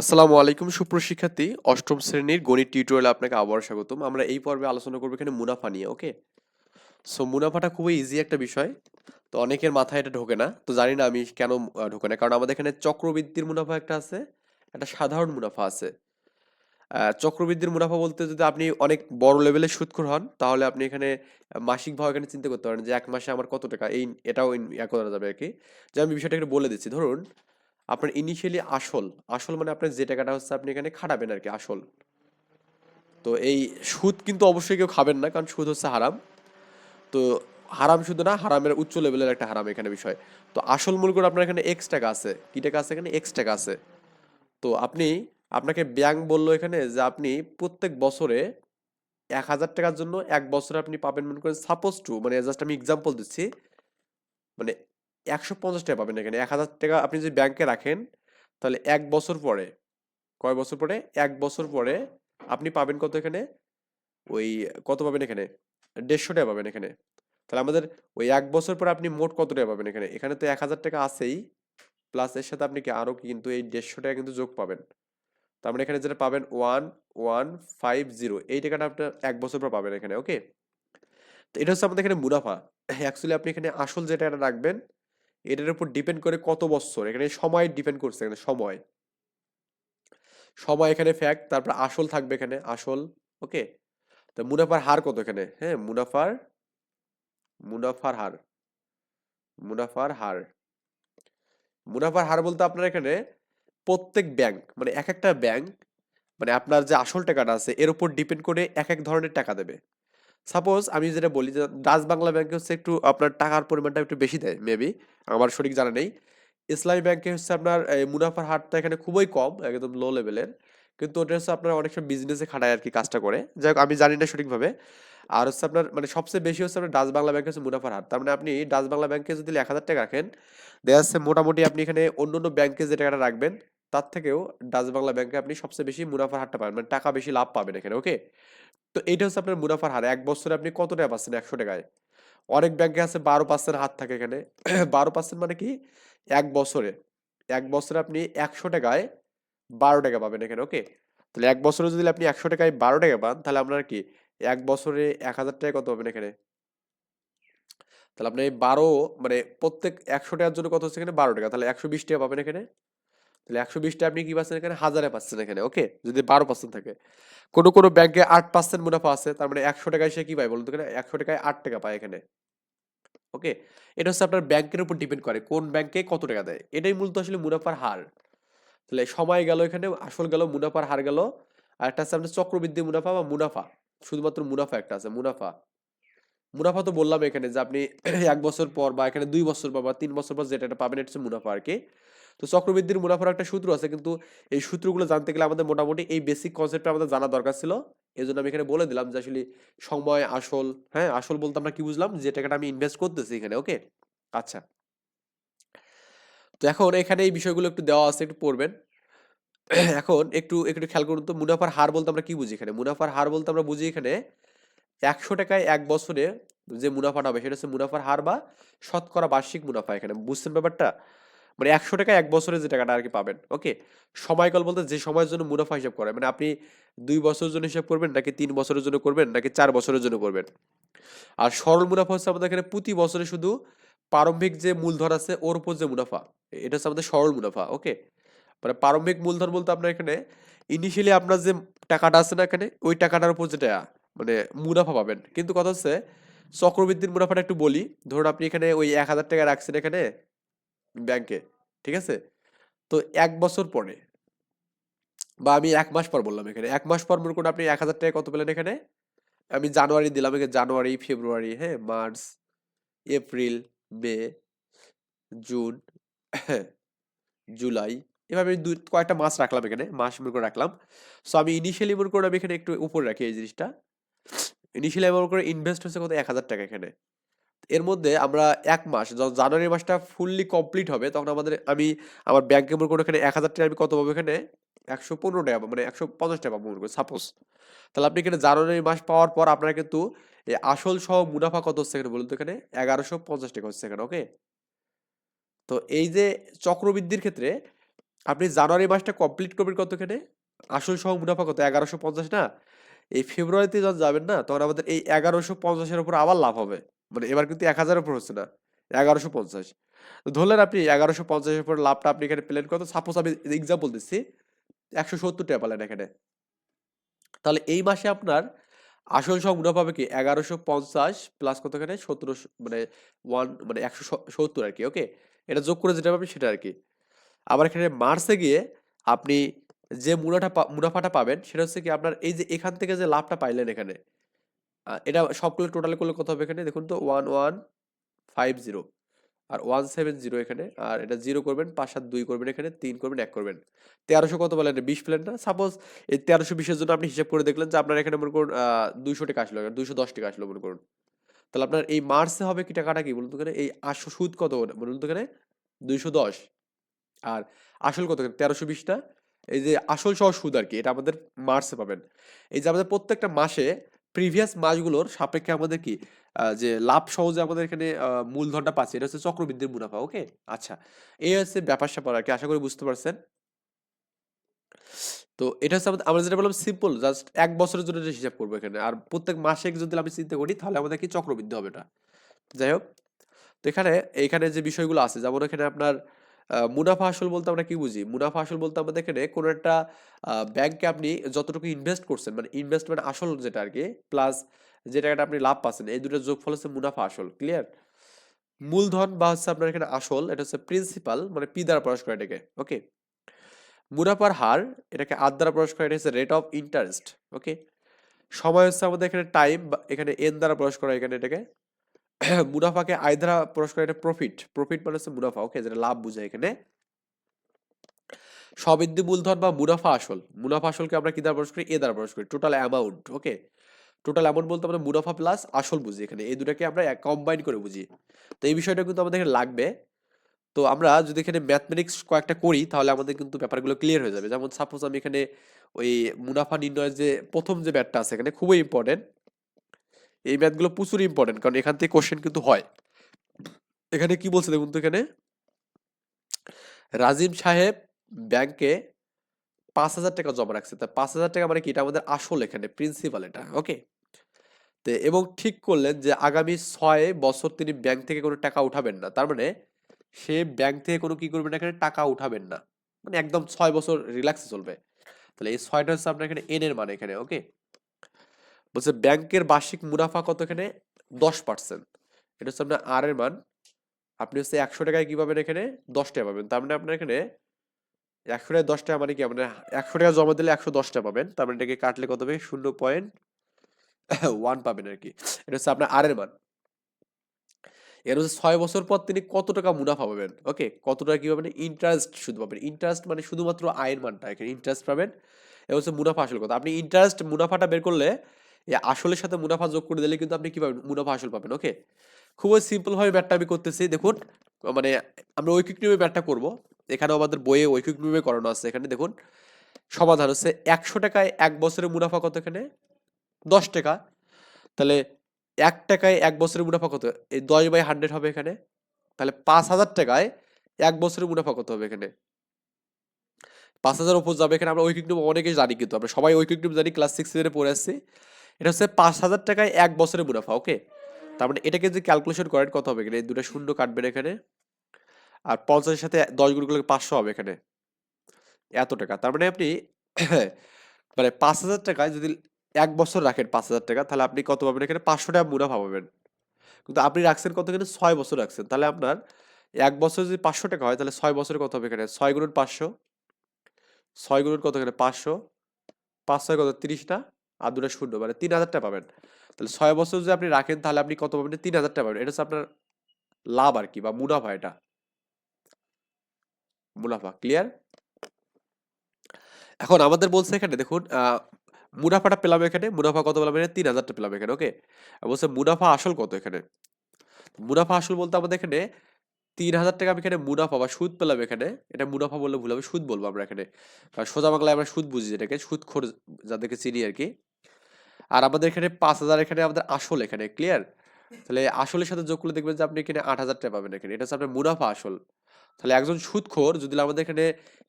আসসালামু আলাইকুম সুপ্রশিক্ষার্থী অষ্টম শ্রেণির গণিত টিউটোরিয়ালে আপনাকে আবার স্বাগতম। আমরা এই পর্বে আলোচনা করব এখানে মুনাফা নিয়ে, ওকে? সো মুনাফাটা খুবই ইজি একটা বিষয়। তো অনেকের মাথায় এটা ঢোকে না। তো জানি না আমি কেন ঢোকে না। কারণ আমাদের এখানে চক্রবৃদ্ধির মুনাফা একটা আছে, একটা সাধারণ মুনাফা আছে। চক্রবৃদ্ধির মুনাফা বলতে যদি আপনি অনেক বড় লেভেলের সুদখোর হন, তাহলে আপনি এখানে মাসিক ভাবে এখানে চিন্তা করতে পারেন যে, এক মাসে আমার কত টাকা? এই, এটাও ইয়া করা যাবে আর কি। যে আমি বিষয়টা একটু বলে দিচ্ছি। ধরুন আপনার ইনিশিয়ালি আসল আসল মানে আপনার যে টাকাটা হচ্ছে আপনি এখানে খাটাবেন আর কি আসল। তো এই সুদ কিন্তু অবশ্যই কেউ খাবেন না, কারণ সুদ হচ্ছে হারাম। তো হারাম শুধু না, হারামের উচ্চ লেভেলের একটা হারাম এখানে বিষয়। তো আসল মূল করে আপনার এখানে এক্স টাকা আছে। কি টাকা আছে এখানে? এক্স টাকা আছে। তো আপনি, আপনাকে ব্যাংক বলল এখানে যে আপনি প্রত্যেক বছরে এক হাজার টাকার জন্য এক বছরে আপনি পাবেন মনে করেন সাপোজ টু মানে জাস্ট আমি এক্সাম্পল দিচ্ছি। মানে একশো পঞ্চাশ টাকা পাবেন এখানে। এক হাজার টাকা আপনি যদি ব্যাংকে রাখেন, তাহলে এক বছর পরে, কয় বছর পরে? এক বছর পরে আপনি পাবেন কত এখানে? ওই কত পাবেন এখানে? দেড়শো টাকা পাবেন এখানে। তাহলে আমাদের ওই এক বছর পরে আপনি মোট কত টাকা পাবেন এখানে? এখানে তো এক হাজার টাকা আছেই প্লাস এর সাথে আপনি কি আরও কিন্তু এই দেড়শো টাকা কিন্তু যোগ পাবেন। তার মানে এখানে যেটা পাবেন ওয়ান ওয়ান ফাইভ জিরো এই টাকাটা আপনার এক বছর পর পাবেন এখানে ওকে তো এটা হচ্ছে আমাদের এখানে মুনাফা। অ্যাকচুয়ালি আপনি এখানে আসল যে টাকাটা রাখবেন এটার উপর ডিপেন্ড করে কত বছর, এখানে সময় ডিপেন্ড করছে, এখানে সময়। সময় এখানে ফ্যাক্ট তারপর আসল থাকবে এখানে, আসল ওকে তো মুনাফার হার কত এখানে? হ্যাঁ মুনাফার মুনাফার হার মুনাফার হার। মুনাফার হার বলতে আপনার এখানে প্রত্যেক ব্যাংক মানে এক একটা ব্যাংক মানে আপনার যে আসল টাকাটা আছে, এর উপর ডিপেন্ড করে এক এক ধরনের টাকা দেবে। সাপোজ আমি যেটা বলি যে ডাচ বাংলা ব্যাংকে হচ্ছে একটু আপনার টাকার পরিমাণটা একটু বেশি দেয় মেবি আমার সঠিক জানা নেই। ইসলামী ব্যাংকে হচ্ছে আপনার মুনাফার হারটা এখানে খুবই কম, একদম লো লেভেলের কিন্তু ওটা হচ্ছে আপনার অনেক সময় বিজনেসে খাটায় আর কি কাজটা করে। যাই হোক আমি জানি না সঠিকভাবে। আর হচ্ছে আপনার মানে সবচেয়ে বেশি হচ্ছে আপনার ডাচ বাংলা ব্যাংকে হচ্ছে মুনাফার হার। তার মানে আপনি ডাচ বাংলা ব্যাংকে যদি এক হাজার টাকা রাখেন, দেখা যাচ্ছে মোটামুটি আপনি এখানে অন্য অন্য ব্যাংকে যে টাকাটা রাখবেন তার থেকেও ডাচ বাংলা ব্যাংকে আপনি সবচেয়ে বেশি মুনাফার হারটা পাবেন মানে টাকা বেশি লাভ পাবেন এখানে ওকে তো এইটা হচ্ছে আপনার মুনাফার হার। এক বছরে আপনি কত টাকা পাচ্ছেন? একশো টাকায়। অনেক ব্যাংকে আছে বারো পার্সেন্ট হার থাকে এখানে। বারো পার্সেন্ট মানে কি? এক বছরে। এক বছরে আপনি একশো টাকায় বারো টাকা পাবেন এখানে ওকে তাহলে এক বছরে যদি আপনি একশো টাকায় বারো টাকা পান, তাহলে আপনার কি? এক বছরে এক হাজার টাকা কত পাবেন এখানে? তাহলে আপনি বারো মানে প্রত্যেক একশো টাকার জন্য কত হচ্ছে এখানে? বারো টাকা। তাহলে একশো বিশ টাকা পাবেন এখানে। তাহলে একশো বিশ টাকা আপনি কি পাচ্ছেন এখানে? হাজারে পাচ্ছেন এখানে ওকে যদি বারো পার্সেন্ট থাকে। কোনো কোনো ব্যাংকে আট পার্সেন্ট মুনাফা আছে, তার মানে একশো টাকায় সে কি পায় বলুন তো? এখানে একশো টাকায় আট টাকা পায় এখানে ওকে এটা হচ্ছে আপনার ব্যাংকের উপর ডিপেন্ড করে, কোন ব্যাংকে কত টাকা দেয়। এটাই মূলত আসলে মুনাফার হার। তাহলে সময় গেল এখানে, আসল গেল, মুনাফার হার গেল, আর একটা আছে আপনার চক্রবৃদ্ধি মুনাফা বা মুনাফা। শুধুমাত্র মুনাফা একটা আছে, মুনাফা। মুনাফা তো বললাম এখানে যে আপনি এক বছর পর বা এখানে দুই বছর পর বা তিন বছর পর যেটা পাবেন, এটা হচ্ছে মুনাফা আর কি। তো চক্রবৃদ্ধির মুনাফার একটা সূত্র আছে, কিন্তু এই সূত্রগুলো জানতে গেলে আমাদের মোটামুটি এই বেসিক কনসেপ্টটা আমাদের জানা দরকার ছিল। এই জন্য আমি এখানে বলে দিলাম যে আসলে সময়, আসল হ্যাঁ আসল বলতে আমরা কি বুঝলাম? যে টাকাটা আমি ইনভেস্ট করতেছি এখানে ওকে আচ্ছা। তো এখন এখানে এই বিষয়গুলো একটু দেওয়া আছে, একটু পড়বেন। এখন একটু একটু খেয়াল করুন তো, মুনাফার হার বলতে আমরা কি বুঝি এখানে? মুনাফার হার বলতে আমরা বুঝি এখানে একশো টাকায় এক বছরে যে মুনাফাটা হবে, সেটা হচ্ছে মুনাফার হার বা শতকরা বার্ষিক মুনাফা এখানে। বুঝছেন ব্যাপারটা? মানে একশো টাকা এক বছরে যে টাকাটা আর কি পাবেন, ওকে? সময়কাল বলতে যে সময়ের জন্য মুনাফা হিসাব করে মানে আপনি দুই বছরের জন্য হিসাব করবেন নাকি তিন বছরের জন্য করবেন নাকি চার বছরের জন্য করবেন? আর সরল মুনাফা হচ্ছে আমাদের এখানে প্রতি বছরে শুধু প্রারম্ভিক যে মূলধন আছে ওর উপর যে মুনাফা, এটা হচ্ছে আমাদের সরল মুনাফা, ওকে? মানে প্রারম্ভিক মূলধন বলতে আপনার এখানে ইনিশিয়ালি আপনার যে টাকাটা আছে না এখানে, ওই টাকাটার উপর যেটা মানে মুনাফা পাবেন। কিন্তু কথা হচ্ছে, চক্রবৃদ্ধির মুনাফাটা একটু বলি, ধরুন আপনি এখানে ওই এক হাজার টাকা রাখছেন এখানে ব্যাংকে ঠিক আছে? তো এক বছর পরে বা আমি এক মাস পর বললাম এখানে, এক মাস পর মনে করুন আপনি এক হাজার টাকা কত পেলেন এখানে? আমি জানুয়ারি দিলাম এখানে জানুয়ারি, ফেব্রুয়ারি হ্যাঁ মার্চ, এপ্রিল, মে, জুন জুলাই, এভাবে আমি দুই, কয়েকটা মাস রাখলাম এখানে, মাস মনে করে রাখলাম। সো আমি ইনিশিয়ালি মনে করে আমি এখানে একটু উপরে রাখি এই জিনিসটা। ইনিশিয়ালি মনে করে ইনভেস্ট হচ্ছে কত, এক হাজার টাকা এখানে। এর মধ্যে আমরা এক মাস যখন জানুয়ারি মাসটা ফুললি কমপ্লিট হবে, তখন আমাদের, আমি আমার ব্যাংকে মনে করে এখানে এক হাজার টাকা আমি কত পাবো এখানে? একশো পনেরো টাকা মানে একশো পঞ্চাশ টাকা পাবো মনে সাপোজ তাহলে আপনি এখানে জানুয়ারি মাস পাওয়ার পর আপনার কিন্তু আসল সহ মুনাফা কত হচ্ছে এখানে বলুন তো এখানে? এগারোশো পঞ্চাশ টাকা হচ্ছে এখানে ওকে তো এই যে চক্রবৃদ্ধির ক্ষেত্রে আপনি জানুয়ারি মাসটা কমপ্লিট করবেন কত এখানে? আসল সহ মুনাফা কত? এগারোশো পঞ্চাশ না? এই ফেব্রুয়ারিতে যখন যাবেন না, তখন আমাদের এই এগারোশো পঞ্চাশের উপর আবার লাভ হবে। মানে এবার কিন্তু এক হাজারের উপর হচ্ছে না, এগারোশো পঞ্চাশ। ধরলেন আপনি এগারোশো পঞ্চাশের উপর লাভটা আপনি এখানে পেলেন কত সাপোজ আমি এক্সাম্পল দিচ্ছি, একশো সত্তর টাকা পেলেন এখানে। তাহলে এই মাসে আপনার আসল সহ মুনাফা হবে কি? এগারোশো পঞ্চাশ প্লাস কত এখানে? সতেরোশো মানে ওয়ান মানে একশো সত্তর আর কি ওকে এটা যোগ করে যেটা পাবেন সেটা আর কি। আবার এখানে মার্চে গিয়ে আপনি যে মুনাফা মুনাফাটা পাবেন, সেটা হচ্ছে কি আপনার এই যে এখান থেকে যে লাভটা পাইলেন এখানে এটা সবগুলো টোটাল করলে কত হবে এখানে? দেখুন তো ওয়ান ওয়ান ফাইভ জিরো আর ওয়ান সেভেন জিরো এখানে, আর এটা জিরো করবেন, পাঁচ সাত দুই করবেন এখানে, তিন করবেন, এক করবেন। তেরোশো কত বলেন? বিশ প্লেন না? সাপোজ এই তেরোশো বিশের জন্য আপনি হিসাব করে দেখলেন যে আপনার এখানে মনে করুন দুইশো টাকা আসলো দুইশো দশ টাকা আসলো মনে করুন। তাহলে আপনার এই মার্চে হবে কি টাকাটা কি? বলুন তো এখানে, এই আসো, সুদ কত বলুন? তো এখানে, দুইশো দশ। আর আসল কত তেরোশো বিশটা। এই যে আসল সহ সুদ আর কি, এটা আমাদের মার্চে পাবেন। এই যে আমাদের প্রত্যেকটা মাসে প্রিভিয়াস মাসগুলোর সাপেক্ষে আমাদের কি যে লাভ সহ যে আমাদের এখানে মূলধনটা পাচ্ছি, এটা হচ্ছে চক্রবৃদ্ধির মুনাফা, ওকে? আচ্ছা এই হচ্ছে ব্যাপার স্যাপার আর কি আশা করি বুঝতে পারছেন। তো এটা হচ্ছে আমাদের, আমরা যেটা বললাম সিম্পল জাস্ট এক বছরের জন্য যে হিসাব করব এখানে, আর প্রত্যেক মাসে যদি আমি চিন্তা করি, তাহলে আমাদের কি চক্রবৃদ্ধি হবে এটা? যাই হোক, তো এখানে এখানে যে বিষয়গুলো আছে, যেমন এখানে আপনার মুনাফা আসল বলতে আমরা কি বুঝি? মুনাফা আসল বলতে আমাদের এখানে কোনো একটা ব্যাংকে আপনি যতটুকু ইনভেস্ট করছেন মানে ইনভেস্টমেন্ট আসল যেটা আর কি প্লাস যে টাকাটা আপনি লাভ পাচ্ছেন, এই দুটোর যোগফল হচ্ছে মুনাফা আসল ক্লিয়ার মূলধন বা হচ্ছে আপনার এখানে আসল, এটা হচ্ছে প্রিন্সিপাল মানে পি দ্বারা প্রকাশ করে এটাকে ওকে মুনাফার হার, এটাকে আর দ্বারা প্রকাশ করে, এটা হচ্ছে রেট অফ ইন্টারেস্ট ওকে সময় হচ্ছে আমাদের এখানে টাইম বা এখানে এন দ্বারা প্রকাশ করা এখানে এটাকে মুনাফাকে আয় দ্বারা প্রকাশ এটা প্রফিট প্রফিট মানে হচ্ছে মুনাফা ওকে যেটা লাভ বোঝায় এখানে। সবৃদ্ধি মূলধন বা মুনাফা আসল, মুনাফা আসলকে আমরা কি দ্বারা প্রকাশ করি? এ দ্বারা প্রকাশ করি total amount okay total amount বলতে আমরা মুনাফা প্লাস আসল বুঝি এখানে, এই দুটাকে আমরা কম্বাইন করে বুঝি। তো এই বিষয়টা কিন্তু আমাদের লাগবে। তো আমরা যদি এখানে ম্যাথমেটিক্স কয়েকটা করি, তাহলে আমাদের কিন্তু ব্যাপারগুলো ক্লিয়ার হয়ে যাবে। যেমন সাপোজ আমি এখানে ওই মুনাফা নির্ণয়ের যে প্রথম যে ম্যাথটা আছে এখানে, খুবই ইম্পর্টেন্ট এই ম্যাথগুলো প্রচুর ইম্পর্টেন্ট কারণ এখান থেকে কোশ্চেন কিন্তু হয়। এখানে কি বলছে দেখুন তো এখানে? রাজিম সাহেব ব্যাংকে পাঁচ হাজার টাকা জমা রাখছে। তা পাঁচ হাজার টাকা মানে কি? এটা আমাদের আসল এখানে প্রিন্সিপাল এটা ওকে তো এবং ঠিক করলেন যে আগামী ছয় বছর তিনি ব্যাংক থেকে কোনো টাকা উঠাবেন না। তার মানে সে ব্যাংক থেকে কোনো কি করবেন না এখানে? টাকা উঠাবেন না। মানে একদম ছয় বছর রিল্যাক্সে চলবে। তাহলে এই ছয়টা হচ্ছে আপনার এখানে এন এর মানে এখানে ওকে বলছে ব্যাংকের বার্ষিক মুনাফা কত এখানে? দশ পার্সেন্ট এটা হচ্ছে আপনার আর এর মান। আপনি হচ্ছে একশো টাকায় কি পাবেন এখানে? দশ টাকা পাবেন। তার মানে আপনার এখানে একশো টাকা দশ টাকা মানে কি? মানে একশো টাকা জমা দিলে একশো দশ টাকা পাবেন। তার মানে এটাকে কাটলে কত হবে? শূন্য পয়েন্ট ওয়ান পাবেন আর কি। এটা হচ্ছে আপনার আর এর মান। এর হচ্ছে ছয় বছর পর তিনি কত টাকা মুনাফা পাবেন? ওকে, কত টাকা কি পাবেন? ইন্টারেস্ট শুধু পাবেন। ইন্টারেস্ট মানে শুধুমাত্র আয়ের মানটা। এখানে ইন্টারেস্ট পাবেন। এ হচ্ছে মুনাফা আসল কথা। আপনি ইন্টারেস্ট মুনাফাটা বের করলে আসলের সাথে মুনাফা যোগ করে দিলে কিন্তু আপনি কি পাবেন মুনাফা আসল পাবেন? ওকে খুবই সিম্পল ভাবে ম্যাটটা আমি করতেছি। দেখুন মানে আমরা ঐকিক নিয়মে ব্যাটটা করব। এখানেও আমাদের বইয়ে ঐকিক নিয়মে করানো আছে। এখানে দেখুন, সমাধান হচ্ছে একশো টাকায় এক বছরের মুনাফা কত এখানে? দশ টাকা। তাহলে এক টাকায় এক বছরের মুনাফা কত? এই দশ বাই হান্ড্রেড হবে এখানে। তাহলে পাঁচ হাজার টাকায় এক বছরের মুনাফা কত হবে এখানে? পাঁচ হাজার উপর যাবে এখানে। আমরা ঐকিক নিয়ম অনেকেই জানি কিন্তু, আমরা সবাই ঐকিক নিয়ম জানি। ক্লাস সিক্স পড়ে আসছি এটা হচ্ছে পাঁচ হাজার টাকায় এক বছরে মুনাফা ওকে তার মানে এটাকে যদি ক্যালকুলেশন করেন, কত হবে এখানে? দুটো শূন্য কাটবেন এখানে। আর পঞ্চাশের সাথে দশ গুণ করলে পাঁচশো হবে এখানে। এত টাকা। তার মানে আপনি মানে পাঁচ হাজার টাকায় যদি এক বছর রাখেন পাঁচ হাজার টাকা, তাহলে আপনি কত পাবেন এখানে? পাঁচশো টাকা মুনাফা পাবেন। কিন্তু আপনি রাখছেন কত এখানে? ছয় বছর রাখছেন। তাহলে আপনার এক বছর যদি পাঁচশো টাকা হয়, তাহলে ছয় বছরে কত হবে এখানে? ছয় গুণন পাঁচশো। ছয় গুণন কত এখানে? পাঁচশো। পাঁচ ছয় কত? তিরিশটা। আর দুটো শূন্য মানে তিন হাজারটা পাবেন। তাহলে ছয় বছর যদি আপনি রাখেন, তাহলে আপনি কত পাবেন? তিন হাজারটা পাবেন। এটা হচ্ছে আপনার লাভ আর কি, বা মুনাফা এটা। মুনাফা ক্লিয়ার এখন আমাদের বলছে এখানে, দেখুন মুনাফাটা পেলাম এখানে, মুনাফা কত পেলাম এখানে? তিন হাজারটা পেলাম এখানে ওকে বলছে মুনাফা আসল কত এখানে? মুনাফা আসল বলতে আমাদের এখানে তিন হাজার টাকা আমি এখানে মুনাফা বা সুদ পেলাম এখানে। এটা মুনাফা বললে ভুল হবে, সুদ বলব আমরা এখানে। কারণ সোজা বাংলায় আমরা সুদ বুঝি এটাকে সুদ খোর যাদেরকে চিনি আর কি। আর আমাদের এখানে পাঁচ হাজার এখানে আমাদের আসল এখানে ক্লিয়ার তাহলে আসলের সাথে যোগ করলে দেখবেন যে আপনি এখানে আট হাজার টাকা পাবেন এখানে। এটা হচ্ছে আপনার মুনাফা আসল। তাহলে একজন সুদখোর যদি আমাদের এখানে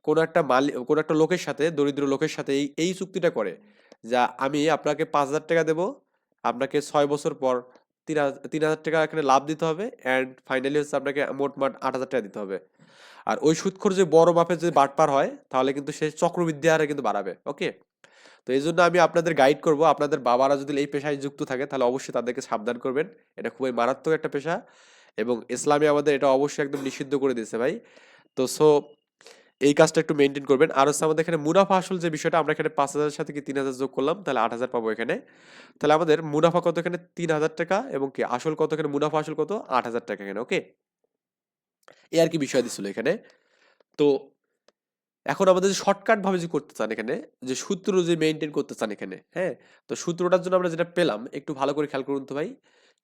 কোনো একটা মালিক কোনো একটা লোকের সাথে, দরিদ্র লোকের সাথে এই এই চুক্তিটা করে যা আমি আপনাকে পাঁচ হাজার টাকা দেবো, আপনাকে ছয় বছর পর তিন হাজার তিন হাজার টাকা এখানে লাভ দিতে হবে অ্যান্ড ফাইনালি হচ্ছে আপনাকে মোট মোটমাট আট হাজার টাকা দিতে হবে। আর ওই সুদখোর যে বড় মাপের যদি বাটপার হয়, তাহলে কিন্তু সে চক্রবৃদ্ধি হারে কিন্তু বাড়াবে ওকে তো এই জন্য আমি আপনাদের গাইড করব। আপনাদের বাবারা যদি এই পেশায় যুক্ত থাকে, তাহলে অবশ্যই তাদেরকে সাবধান করবেন। এটা খুবই মারাত্মক একটা পেশা এবং ইসলামে আমাদের এটা অবশ্যই একদম নিষিদ্ধ করে দিয়েছে ভাই। তো সো এই কাজটা একটু মেনটেন করবেন। আর হচ্ছে আমাদের এখানে মুনাফা আসল যে বিষয়টা, আমরা এখানে পাঁচ হাজারের সাথে কি তিন হাজার যোগ করলাম, তাহলে আট হাজার পাবো এখানে। তাহলে আমাদের মুনাফা কত এখানে? তিন হাজার টাকা এবং কি আসল কত এখানে? মুনাফা আসল কত? আট হাজার টাকা এখানে ওকে এ আর কি বিষয় দিছিল এখানে। তো এখন আমাদের যে শর্টকাট ভাবে যে করতে চান এখানে, যে সূত্র যে মেনটেন করতে চান এখানে হ্যাঁ? তো সূত্রটার জন্য আমরা যেটা পেলাম, একটু ভালো করে খেয়াল করুন তো ভাই,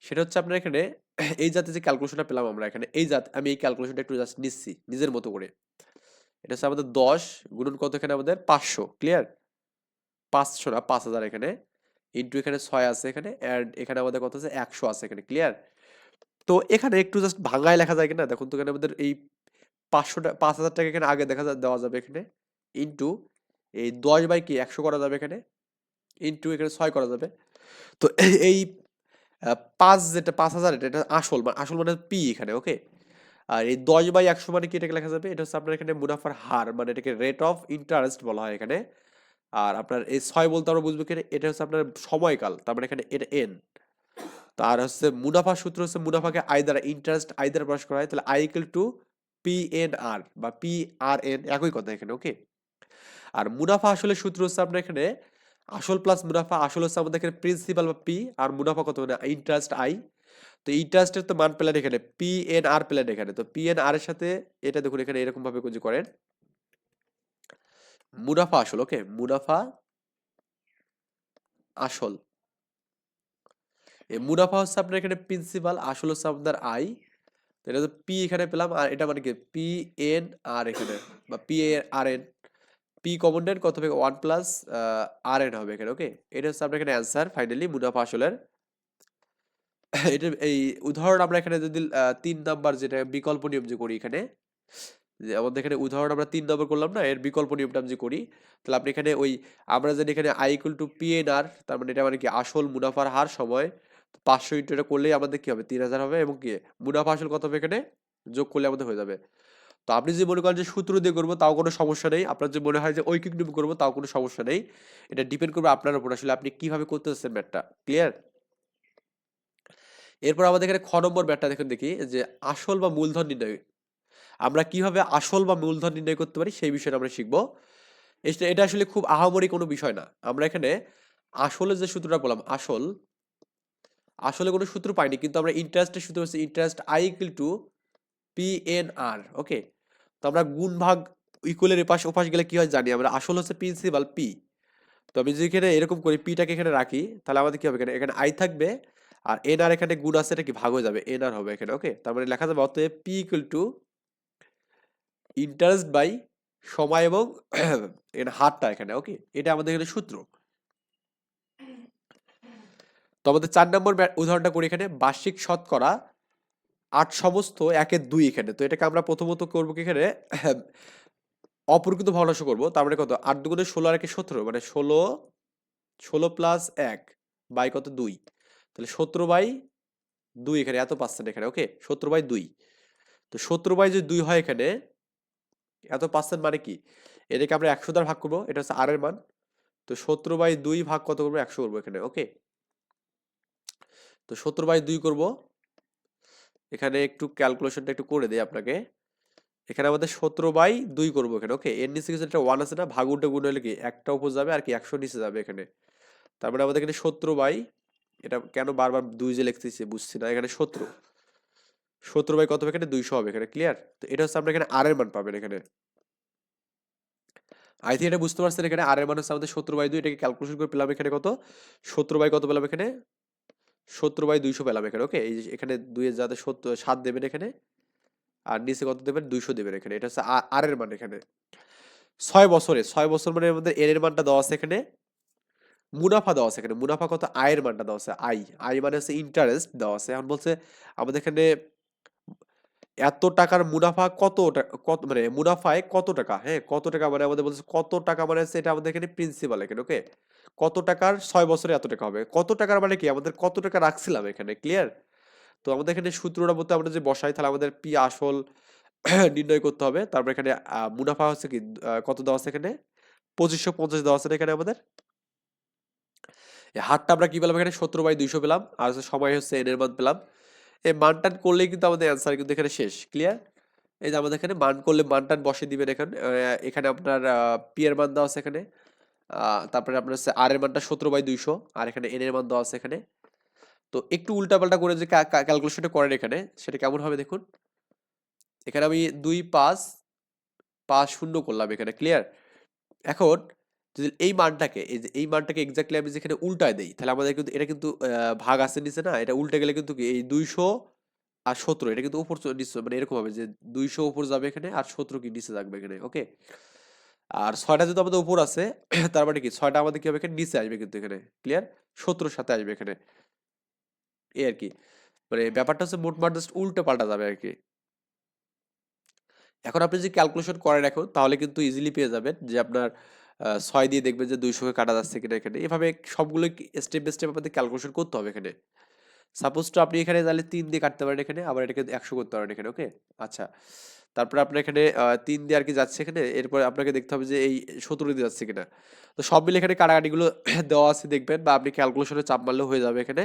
সেটা হচ্ছে আপনার এখানে এই জাতীয় যে ক্যালকুলেশনটা পেলাম আমরা এখানে, এই জাত, আমি এই ক্যালকুলেশনটা একটু জাস্ট নিচ্ছি, নিজের মতো করে। এটা হচ্ছে আমাদের দশ গুণন কত এখানে আমাদের? পাঁচশো ক্লিয়ার পাঁচশো না, পাঁচ হাজার এখানে ইন্টু এখানে ছয় আছে এখানে অ্যান্ড এখানে আমাদের কত আছে? একশো আছে এখানে ক্লিয়ার তো এখানে একটু জাস্ট ভাঙায় লেখা যায় কিনা, দেখুন তো এখানে আমাদের এই পাঁচশোটা পাঁচ হাজার টাকা এখানে আগে দেখা দেওয়া যাবে এখানে। ইন্টু এই দশ বাই কি, একশো করা যাবে এখানে। ইন্টু এখানে ছয় করা যাবে। তো এই পাঁচ যেটা, পাঁচ হাজার এটা এটা আসল মানে আসল মানে পি এখানে ওকে আর এই দশ বাই একশো মানে কি এটাকে লেখা যাবে? এটা হচ্ছে আপনার এখানে মুনাফার হার মানে এটাকে রেট অফ ইন্টারেস্ট বলা হয় এখানে। আর আপনার এই ছয় বলতে আমরা বুঝব কি, এটা হচ্ছে আপনার সময়কাল, তার মানে এখানে এটা এন তার হচ্ছে মুনাফা সূত্র হচ্ছে মুনাফাকে আই দ্বারা ইন্টারেস্ট আই দ্বারা প্রকাশ করা হয়, তাহলে I equal to P N R বা পি আর এন একই কথা এখানে ওকে আর মুনাফা আসলে সূত্র হচ্ছে আপনার এখানে, আসল প্লাস মুনাফা, আসল হচ্ছে আমাদের এখানে প্রিন্সিপাল বা পি আর মুনাফা কত মানে ইন্টারেস্ট আই তো ইন্টারেস্টের তো মান পেলেন এখানে পি এন আর পেলেন এখানে, তো পি এন আর এর সাথে এটা দেখুন এখানে এরকম ভাবে কিছু করেন, মুনাফা আসল ওকে মুনাফা আসল। মুনাফা হচ্ছে আপনার এখানে প্রিন্সিপাল আসল হচ্ছে আপনার আই এটা তো পি এখানে পেলাম, আর এটা মানে কি? পি এন আর এখানে, বা P R N P common নেন কত হবে? ওয়ান প্লাস আর এন হবে এখানে ওকে এটা হচ্ছে আপনার এখানে অ্যান্সার ফাইনালি মুনাফা আসলের এটা এই উদাহরণ আমরা এখানে যদি তিন নাম্বার যেটা বিকল্প নিয়ম যে করি এখানে, যে আমাদের এখানে উদাহরণ আমরা তিন নম্বর করলাম না, এর বিকল্প নিয়মটা আমি যে করি, তাহলে আপনি এখানে ওই, আমরা জানি এখানে I equal to P N R তার মানে এটা মানে কি? আসল মুনাফার হার সময় পাঁচশো ইন্টু এটা করলেই আমাদের কি হবে? তিন হাজার হবে এবং কি? মুনাফা আসল কত হবে এখানে? যোগ করলে আমাদের হয়ে যাবে। তো আপনি যদি মনে করেন যে সূত্র দিয়ে করব, তাও কোনো সমস্যা নেই। আপনার যদি মনে হয় যে ঐকিক নিয়ম করব, তাও কোনো সমস্যা নেই। এটা ডিপেন্ড করবে আপনার উপর। আসলে আপনি কীভাবে করতে চাচ্ছেন ম্যাথটা ক্লিয়ার এরপর আমাদের এখানে খ নম্বর ম্যাথটা দেখুন দেখি, যে আসল বা মূলধন নির্ণয়। আমরা কীভাবে আসল বা মূলধন নির্ণয় করতে পারি, সেই বিষয়টা আমরা শিখব। এটা আসলে খুব আহামরি কোনো বিষয় না। আমরা এখানে আসলে যে সূত্রটা বললাম, আসল আসলে কোনো সূত্র পাইনি, কিন্তু আমরা ইন্টারেস্টের সূত্র হচ্ছে interest I equal to P N R okay তো আমরা গুণ ভাগ ইকুয়ালের এপাশ ওপাশ গেলে কী হয় জানি, আমরা আসল হচ্ছে প্রিন্সিপাল পি তো আমি যদি এখানে এরকম করি পিটাকে এখানে রাখি, তাহলে আমাদের কী হবে এখানে? এখানে আই থাকবে আর এন আর এখানে গুণ আছে, এটা কি ভাগ হয়ে যাবে? এন আর হবে এখানে ওকে তার মানে লেখা যাবে অতএব P equal to interest by সময় এবং হারটা এখানে ওকে এটা আমাদের এখানে সূত্র। তো আমাদের চার নম্বর উদাহরণটা করি এখানে, বার্ষিক শতকরা আট সমস্ত একের দুই এখানে। তো এটাকে আমরা প্রথমত করব কি এখানে, অপরকৃত ভগ্নাংশ করব। তার মানে কত? আট দুগুণে ষোলো আর একে সতেরো মানে ষোলো ষোলো প্লাস এক বাই কত? দুই। তাহলে সতেরো বাই দুই এখানে, এত পার্সেন্ট এখানে ওকে সতেরো বাই দুই। তো সতেরো বাই যদি দুই হয় এখানে, এত পার্সেন্ট মানে কি? এটাকে আমরা একশো দ্বারা ভাগ করব, এটা হচ্ছে আর এর মান। তো সতেরো বাই দুই ভাগ কত করব? একশো করব এখানে ওকে তো সতেরো বাই দুই করব। এখানে একটু ক্যালকুলেশনটা একটু করে দিই আপনাকে। এখানে আমাদের সতেরো বাই দুই করব এখানে ওকে এর নিচে কিছু একটা ওয়ান আছে না? ভাগ উল্টে গুণ হলে কি? একটা উপর যাবে আর কি একশো নিচে যাবে এখানে। তার মানে আমাদের এখানে সতেরো বাই, এটা কেন বারবার দুই যে লিখতেছি বুঝছি না, এখানে সতেরো। সতেরো বাই কত এখানে? দুইশো হবে, এখানে ক্লিয়ার তো এটা হচ্ছে আমরা এখানে আর এর মান পাবেন এখানে। আই থিঙ্ক এটা বুঝতে পারছেন এখানে আর এর মান হচ্ছে আমাদের সতেরো বাই দুই, এটাকে ক্যালকুলেশন করে পেলাম এখানে কত? সতেরো বাই কত পেলাম এখানে? সতেরো বাই দুইশো পেলাম এখানে ওকে এই এখানে দুইয়ের যাতে সত্তর, সাত দেবেন এখানে আর নিচে কত দেবেন? দুইশো দেবেন এখানে। এটা হচ্ছে আর এর মান এখানে। ছয় বছরে ছয় বছর মানে আমাদের এর মানটা দেওয়া আছে এখানে। মুনাফা দেওয়া আছে এখানে। মুনাফা কত? আয়ের মানটা দেওয়া আছে, আই। আই মানে হচ্ছে ইন্টারেস্ট দেওয়া আছে। এখন বলছে আমাদের এখানে এত টাকার মুনাফা কত কত মানে মুনাফায় কত টাকা হ্যাঁ? কত টাকা মানে আমাদের বলছে কত টাকা মানে হচ্ছে এটা আমাদের এখানে প্রিন্সিপাল এখানে ওকে কত টাকার ছয় বছরে এত টাকা হবে? কত টাকার মানে কি? আমাদের কত টাকা রাখছিলাম এখানে? ক্লিয়ার তো আমাদের এখানে সূত্রটা বলতে আমরা যে বসাই, তাহলে আমাদের পি আসল নির্ণয় করতে হবে। তারপর এখানে মুনাফা হচ্ছে কি? কত দেওয়া আছে এখানে? পঁচিশশো পঞ্চাশ দেওয়া আছে এখানে আমাদের? হারটা আমরা কি পেলাম? এখানে সতেরো বাই দুইশো পেলাম। আর হচ্ছে সময় হচ্ছে এনের মান পেলাম। এই মান টান করলেই কিন্তু আমাদের অ্যান্সার কিন্তু এখানে শেষ। ক্লিয়ার এই যে আমাদের এখানে মান করলে মান টান বসে দিবেন এখানে এখানে আপনার পি মান দেওয়া আছে এখানে। তারপরে আপনার হচ্ছে আর এর মানটা সতেরো বাই দুইশো, আর এখানে এন এর মান দেওয়া আছে এখানে। তো একটু উল্টাপাল্টা করে যে ক্যালকুলেশনটা করেন এখানে, সেটা কেমন হবে দেখুন? এখানে আমি দুই পাঁচ পাঁচ শূন্য করলাম এখানে ক্লিয়ার এখন যদি এই মানটাকে, এই যে, এই মানটাকে এক্স্যাক্টলি আমি যেখানে উল্টায় দিই, তাহলে আমাদের কিন্তু, এটা কিন্তু ভাগ আছে নিচে না, এটা উল্টে গেলে কিন্তু এই দুইশো আর সতেরো, এটা কিন্তু উপর নিচে মানে এরকম হবে যে দুইশো উপর যাবে এখানে, আর সতেরো কি নিচে থাকবে এখানে ওকে আর ছয়টা যেহেতু আমাদের উপর আছে, তার মানে কি? ছয়টা আমাদের কি হবে এখানে? নিচে আসবে কিন্তু এখানে। ক্লিয়ার সতেরোর সাথে আসবে এখানে। এই আর কি। মানে ব্যাপারটা হচ্ছে মোটমাট জাস্ট উল্টো পাল্টা যাবে আর কি। এখন আপনি যদি ক্যালকুলেশন করেন এখন, তাহলে কিন্তু ইজিলি পেয়ে যাবেন যে আপনার ছয় দিয়ে দেখবেন যে দুইশোকে কাটা যাচ্ছে কিনা এখানে। এভাবে সবগুলো স্টেপ বাই স্টেপ আপনাদের ক্যালকুলেশন করতে হবে এখানে। সাপোজ তো আপনি এখানে তাহলে তিন দিয়ে কাটতে পারেন এখানে, আবার এটাকে একশো করতে পারেন এখানে ওকে আচ্ছা। তারপরে আপনার এখানে তিন দিয়ে আর কি যাচ্ছে এখানে, এরপরে আপনাকে দেখতে হবে যে এই সতেরো দিয়ে যাচ্ছে কিনা। তো সব মিলে এখানে কাটাকাটিগুলো দেওয়া আছে দেখবেন বা আপনি ক্যালকুলেশনে চাপ মারলেও হয়ে যাবে এখানে।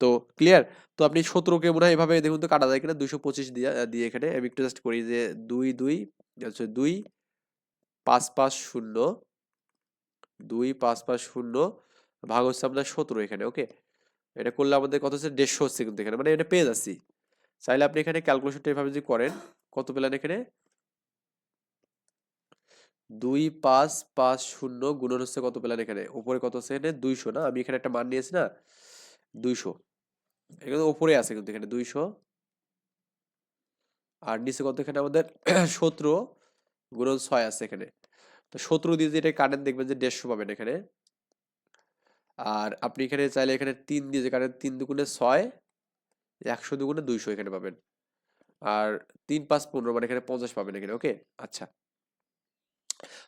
তো ক্লিয়ার তো আপনি সতেরোকে মনে হয় এভাবে দেখুন তো কাটা যায় কিনা, দুইশো পঁচিশ দিয়ে দিয়ে এখানে। আমি একটু জাস্ট করি যে দুই দুই, হচ্ছে দুই, পাঁচ পাঁচ, শূন্য, দুই, পাঁচ পাঁচ, শূন্য, ভাগ হচ্ছে আপনার সতেরো এখানে ওকে এটা করলে আমাদের কত হচ্ছে দেড়শো হচ্ছে কিন্তু এখানে মানে এটা পেয়ে যাচ্ছি। চাইলে আপনি এখানে ক্যালকুলেশনটা এভাবে যদি করেন কত পেলেন এখানে? দুই পাঁচ পাঁচ শূন্য গুণন হচ্ছে কত পেলেন এখানে? উপরে কত হচ্ছে এখানে? দুইশো, না? আমি এখানে একটা মান নিয়েছি, না? দুইশো। এখানে ওপরে আছে কিন্তু এখানে দুইশো। আর নিচে কত এখানে আমাদের? সতেরো গুণন ছয় আছে এখানে। তো সতেরো দিয়ে যেটা কাটেন দেখবেন যে দেড়শো পাবেন এখানে। আর আপনি এখানে চাইলে এখানে তিন দিয়ে যে কাটেন তিন দুগুণে ছয়, একশো দুগুণে দুইশো এখানে পাবেন। আর তিন পাঁচ পনেরো মানে এখানে পঞ্চাশ পাবেন এখানে ওকে আচ্ছা।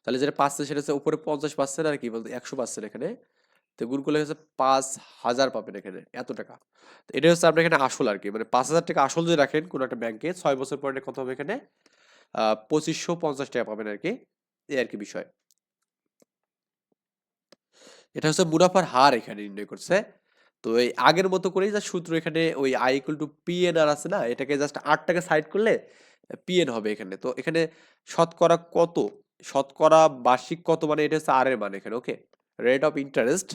তাহলে যেটা পাচ্ছে সেটা হচ্ছে উপরে পঞ্চাশ পার্সেন্ট আর কি, বলতে একশো পার্সেন্ট এখানে। তো গুণ করলে হচ্ছে পাঁচ হাজার পাবেন এখানে, এত টাকা। তো এটা হচ্ছে আপনার এখানে আসল আর কি মানে পাঁচ হাজার টাকা আসল যদি রাখেন কোনো একটা ব্যাংকে ছয় বছর পরে কত হবে এখানে? পঁচিশশো পঞ্চাশ টাকা পাবেন আর কি, এই আর কি বিষয়। এটা হচ্ছে মুনাফার হার এখানে নির্ণয় করছে। তো এই আগের মতো করেই যা সূত্র এখানে ওই I equal to P N R আছে না, এটাকে জাস্ট আটটাকে সাইড করলে পি এন হবে এখানে। তো এখানে শতকরা কত? শতকরা বার্ষিক কত মানে এটা হচ্ছে আর এর মান এখানে ওকে রেট অফ ইন্টারেস্ট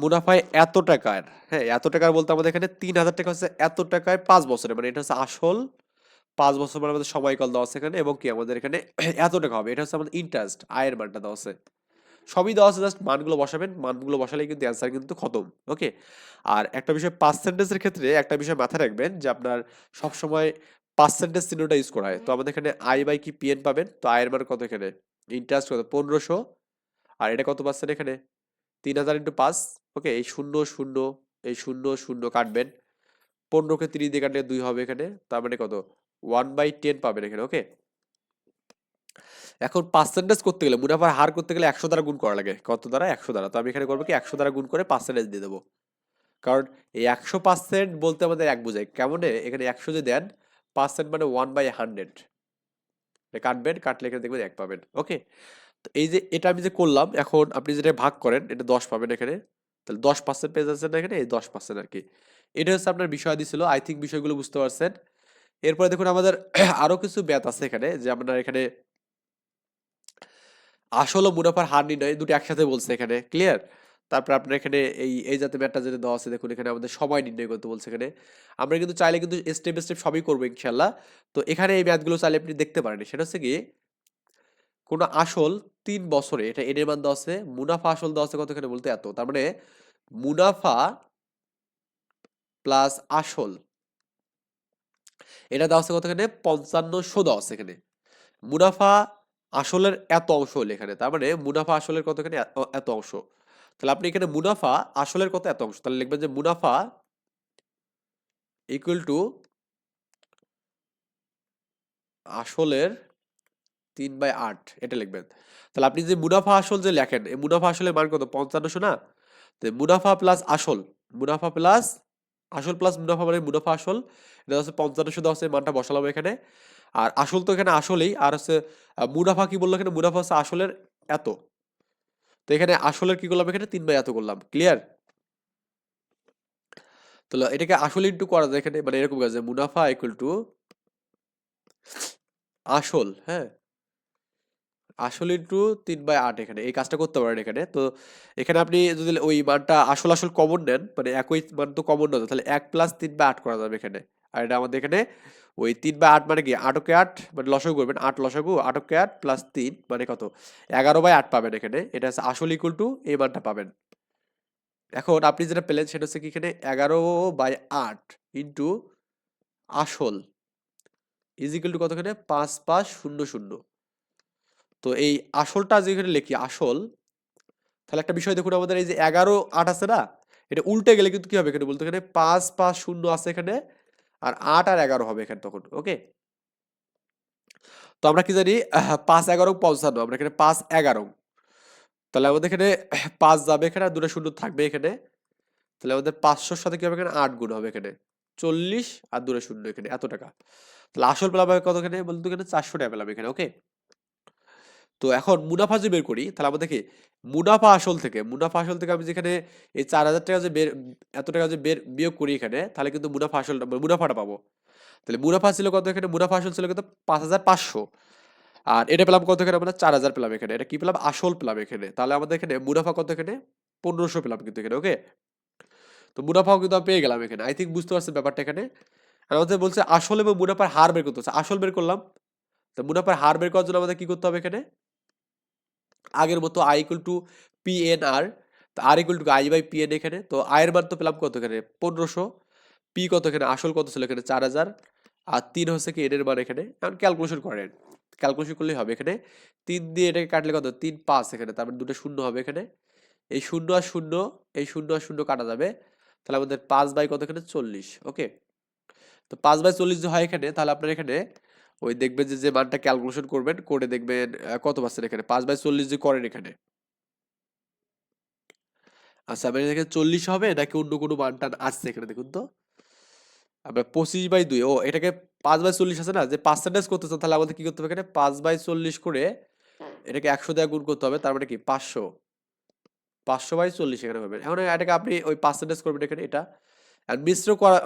মুনাফায় এত টাকার হ্যাঁ এত টাকার বলতে আমাদের এখানে তিন হাজার টাকা হচ্ছে এত টাকায় পাঁচ বছরে মানে এটা হচ্ছে আসল পাঁচ বছর মানে আমাদের সময়কাল দেওয়া আছে এখানে, এবং কি আমাদের এখানে এত টাকা হবে, এটা হচ্ছে আমাদের ইন্টারেস্ট আয়ের মানটা দেওয়া আছে। সবই দেওয়া আছে জাস্ট মানগুলো বসাবেন। মানগুলো বসালে কিন্তু অ্যান্সার কিন্তু খতম ওকে আর একটা বিষয় পার্সেন্টেজের ক্ষেত্রে একটা বিষয় মাথায় রাখবেন যে আপনার সবসময় পার্সেন্টেজ চিহ্নটা ইউজ করা হয়। তো আমাদের এখানে আই বাই কি পিএন পাবেন। তো আয়ের মান কত এখানে? ইন্টারেস্ট কত? পনেরোশো। আর এটা কত পার্সেন্ট এখানে? তিন হাজার ইন্টু পাঁচ ওকে এই শূন্য শূন্য, এই শূন্য শূন্য কাটবেন। পনেরোকে তিরিশ দিয়ে কাটলে দুই হবে এখানে। তার মানে কত? ওয়ান বাই টেন পাবেন এখানে ওকে এখন পার্সেন্টেজ করতে গেলে, মুনাফার হার করতে গেলে একশো দ্বারা গুণ করা লাগে। কত দ্বারা? একশো দ্বারা। তো আমি এখানে করব কি? একশো দ্বারা গুণ করে পার্সেন্টেজ দিয়ে দেবো। কারণ এই একশো পার্সেন্ট বলতে আমাদের এক বোঝায়। কেমন এখানে একশো যে দেন পার্সেন্ট মানে ওয়ান বাই হান্ড্রেড কাটবেন, কাটলে এখানে দেখবেন এক পাবেন। ওকে? তো এই যে, এটা আমি যে করলাম, এখন আপনি যেটা ভাগ করেন, এটা দশ পাবেন এখানে। তাহলে দশ পার্সেন্ট পেয়ে যাচ্ছেন না এখানে, এই দশ পার্সেন্ট আর কি। এটা হচ্ছে আপনার বিষয় দিছিল আই থিঙ্ক বিষয়গুলো বুঝতে পারছেন। এরপরে দেখুন, আমাদের আরও কিছু ব্যাথ আছে এখানে, যে আপনার এখানে আসল ও মুনাফার হার নির্ণয় দুটো একসাথে বলছে এখানে ক্লিয়ার তারপর আপনার এখানে এই এই জাতীয় ম্যাটটা যেটা দেওয়া আছে, দেখুন এখানে আমাদের সময় নির্ণয় করতে বলছে এখানে। আমরা কিন্তু চাইলে কিন্তু স্টেপ স্টেপ সবই করব ইনশাল্লাহ তো এখানে এই ম্যাথগুলো চাইলে আপনি দেখতে পারেন। সেটা হচ্ছে কি কোনো আসল তিন বছরে, এটা এনের মান দেওয়া আছে, মুনাফা আসল দেওয়া আছে কত এখানে বলতে এত? তার মানে মুনাফা প্লাস আসল, এটা দেওয়া আছে কত এখানে? পঞ্চান্নশো দেওয়া আছে এখানে। মুনাফা আসলের এত অংশ এখানে। তার মানে মুনাফা আসলের কত এখানে এত- অংশ? তাহলে আপনি এখানে মুনাফা আসলের কত এত অংশ? তাহলে লিখবেন যে মুনাফা ইকুয়াল টু আসলের তিন বাই আট, এটা লিখবেন। তাহলে আপনি যে মুনাফা আসল যে লেখেন, এই মুনাফা আসলের মান কত? পঞ্চান্নশো না? মুনাফা প্লাস আসল, মুনাফা প্লাস আসল প্লাস মুনাফা মানে মুনাফা আসল, এটা হচ্ছে পঞ্চান্নশো দেওয়া হচ্ছে মানটা বসালাম এখানে। আর আসল তো এখানে আসলেই, আর হচ্ছে মুনাফা কি বলল এখানে? মুনাফা হচ্ছে আসলের এত। তো এখানে আসলের কি করলাম? এখানে তিন বাই এত করলাম। ক্লিয়ার তাহলে এটাকে আসল ইন্টু করা যায় এখানে মানে এরকম কাজ মুনাফা ইকুয়াল টু আসল হ্যাঁ? আসল ইন্টু তিন বাই আট এখানে। এই কাজটা করতে পারেন এখানে। তো এখানে আপনি যদি ওই মানটা আসল আসল কমন নেন মানে একই মান তো কমন না তাহলে এক প্লাস তিন বাই আট করা যাবে এখানে। আর এটা আমাদের এখানে ওই তিন বাই আট মানে কি? আটকে আট? মানে লসাগু করবেন। আট লসাগু আটকে আট প্লাস তিন মানে কত? এগারো বাই আট পাবেন এখানে। এটা হচ্ছে আসল ইকুয়াল টু এই মানটা পাবেন। এখন আপনি যেটা পেলেন সেটা হচ্ছে কি এখানে এগারো বাই আট ইন্টু আসল ইজ ইকুয়াল টু কতখানে পাঁচ পাঁচ শূন্য শূন্য। তো এই আসলটা যেখানে লিখি, আসল, তাহলে একটা বিষয় দেখুন আমাদের, এই যে এগারো আট আছে না? এটা উল্টে গেলে কিন্তু কি হবে এখানে বলতে এখানে? পাঁচ পাঁচ শূন্য আছে এখানে। আর আট আর এগারো হবে এখানে তখন, ওকে? তো আমরা কি জানি পাঁচ এগারো পঞ্চান্ন আমরা এখানে পাঁচ এগারো। তাহলে আমাদের এখানে পাঁচ যাবে এখানে আর দুটো শূন্য থাকবে এখানে। তাহলে আমাদের পাঁচশোর সাথে কি হবে এখানে? আট গুণ হবে এখানে। চল্লিশ আর দুটো শূন্য এখানে। এত টাকা। তাহলে আসল পেলাম কত এখানে? বলতো এখানে চারশো টাকা পেলাম এখানে, ওকে? তো এখন মুনাফা যে বের করি, তাহলে আমাদের কি মুনাফা আসল থেকে, মুনাফা আসল থেকে আমি যেখানে এই চার হাজার টাকা যে বের, এত টাকা যে বের, বিয়োগ করি এখানে, তাহলে কিন্তু মুনাফা আসল মুনাফাটা পাবো। তাহলে মুনাফা ছিল কত এখানে? মুনাফা আসল ছিল কিন্তু পাঁচ হাজার পাঁচশো। আর এটা পেলাম কত এখানে? আমরা চার হাজার পেলাম এখানে। এটা কি পেলাম? আসল পেলাম এখানে। তাহলে আমাদের এখানে মুনাফা কত এখানে? পনেরোশো পেলাম কিন্তু এখানে ওকে তো মুনাফাও কিন্তু আমি পেয়ে গেলাম এখানে। আই থিঙ্ক বুঝতে পারছেন ব্যাপারটা এখানে? আর আমাদের বলছে আসল এবং মুনাফার হার বের করতে হচ্ছে। আসল বের করলাম, তো মুনাফার হার বের করার জন্য আমাদের কি করতে হবে এখানে? আগের মতো I equal to P N R তো R equal to I by P N এখানে, তো আয়ের মান তো পেলাম কত এখানে? পনেরোশো। পি কত এখানে? আসল কত ছিল এখানে? চার হাজার। আর তিন হচ্ছে কি এনের মান এখানে? এখন ক্যালকুলেশন করেন। ক্যালকুলেশন করলেই হবে এখানে। তিন দিয়ে এটাকে কাটলে কত? তিন পাঁচ এখানে তারপর দুটো শূন্য হবে এখানে। এই শূন্য আর শূন্য, এই শূন্য আর শূন্য কাটা যাবে। তাহলে আমাদের পাঁচ বাই কত এখানে? চল্লিশ ওকে তো পাঁচ বাই চল্লিশ যে হয় এখানে, তাহলে আপনার এখানে ওই দেখবেন যে যে মানটা ক্যালকুলেশন করবেন, করে দেখবেন কত পাচ্ছেন এখানে? পাঁচ বাই চল্লিশ যে করেন এখানে। আচ্ছা আপনার এখানে চল্লিশ হবে, নাকি অন্য কোনো মান টান আসছে এখানে দেখুন তো? আমরা পঁচিশ বাই দুই, ও, এটাকে পাঁচ বাই চল্লিশ আছে না? যে পার্সেন্টেজ করতে চান, তাহলে আমাদের কি করতে হবে এখানে? পাঁচ বাই চল্লিশ করে এটাকে একশো দেওয়া গুণ করতে হবে, তার মানে কি? পাঁচশো। পাঁচশো বাই চল্লিশ এখানে পাবেন এখন এটাকে আপনি ওই পার্সেন্টেজ করবেন এখানে, এটা। আর মিশ্র করা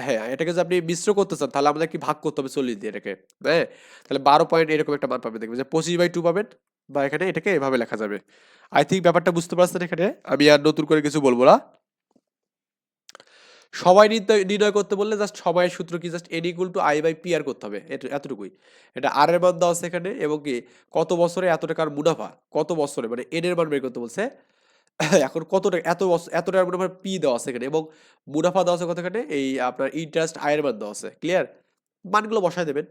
হ্যাঁ এটাকে যদি আপনি মিশ্র করতে চান, তাহলে আমাদের কি ভাগ করতে হবে চল্লিশ দিয়ে এটাকে হ্যাঁ? তাহলে বারো পয়েন্ট এরকম একটা মান পাবেন। দেখবেন যে পঁচিশ বাই টু পাবেন, বা এখানে এটাকে এভাবে লেখা যাবে। আই থিঙ্ক ব্যাপারটা বুঝতে পারছেন এখানে? আমি আর নতুন করে কিছু বলব না। সবাই নির্ণয় করতে বললে জাস্ট সবাই সূত্র কি? Just N equal to I by P R করতে হবে, এত- এতটুকুই। এটা আর এর মান দেওয়া আছে এখানে, এবং কি কত বছরে এত টাকার মুনাফা? কত বছরে? মানে এন এর মান বের করতে বলছে এখন কতটা এত বছর এত মুনাফা পি দেওয়া আছে এখানে এবং মুনাফা দেওয়া আছে কত এখানে এই আপনার ইন্টারেস্ট আয়ের মান দেওয়া আছে ক্লিয়ার মানগুলো বসায় দেবেন।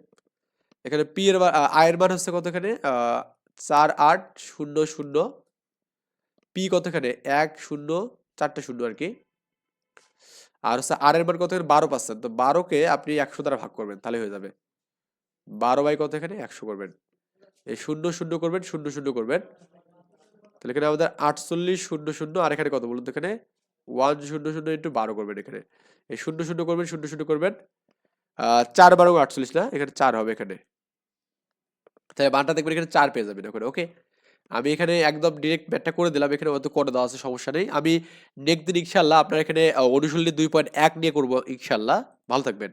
এখানে পি এর আয়ের মান হচ্ছে কত এখানে আহ, চার আট শূন্য শূন্য পি কত এখানে এক শূন্য চারটে শূন্য আর কি। আর হচ্ছে আর এর মান কত এখানে বারো পার্সেন্ট তো বারোকে আপনি একশো দ্বারা ভাগ করবেন তাহলে হয়ে যাবে। বারো বাই কত এখানে একশো করবেন। এই শূন্য শূন্য করবেন শূন্য শূন্য করবেন। তাহলে এখানে আমাদের আটচল্লিশ শূন্য শূন্য আর এখানে কত বলুন এখানে? ওয়ান শূন্য শূন্য ইন্টু বারো করবেন এখানে। এই শূন্য শূন্য করবেন, শূন্য শূন্য করবেন চার বারো আটচল্লিশ না? এখানে চার হবে এখানে। তাই মানটা দেখবেন এখানে চার পেয়ে যাবেন ওখানে ওকে আমি এখানে একদম ডিরেক্ট ব্যাটটা করে দিলাম, এখানে অত করে দেওয়া আছে, সমস্যা নেই। আমি নেক্সট দিন ইনশাল্লাহ আপনার এখানে অনুশীলনী দুই পয়েন্ট এক নিয়ে করব ইনশাল্লাহ ভালো থাকবেন।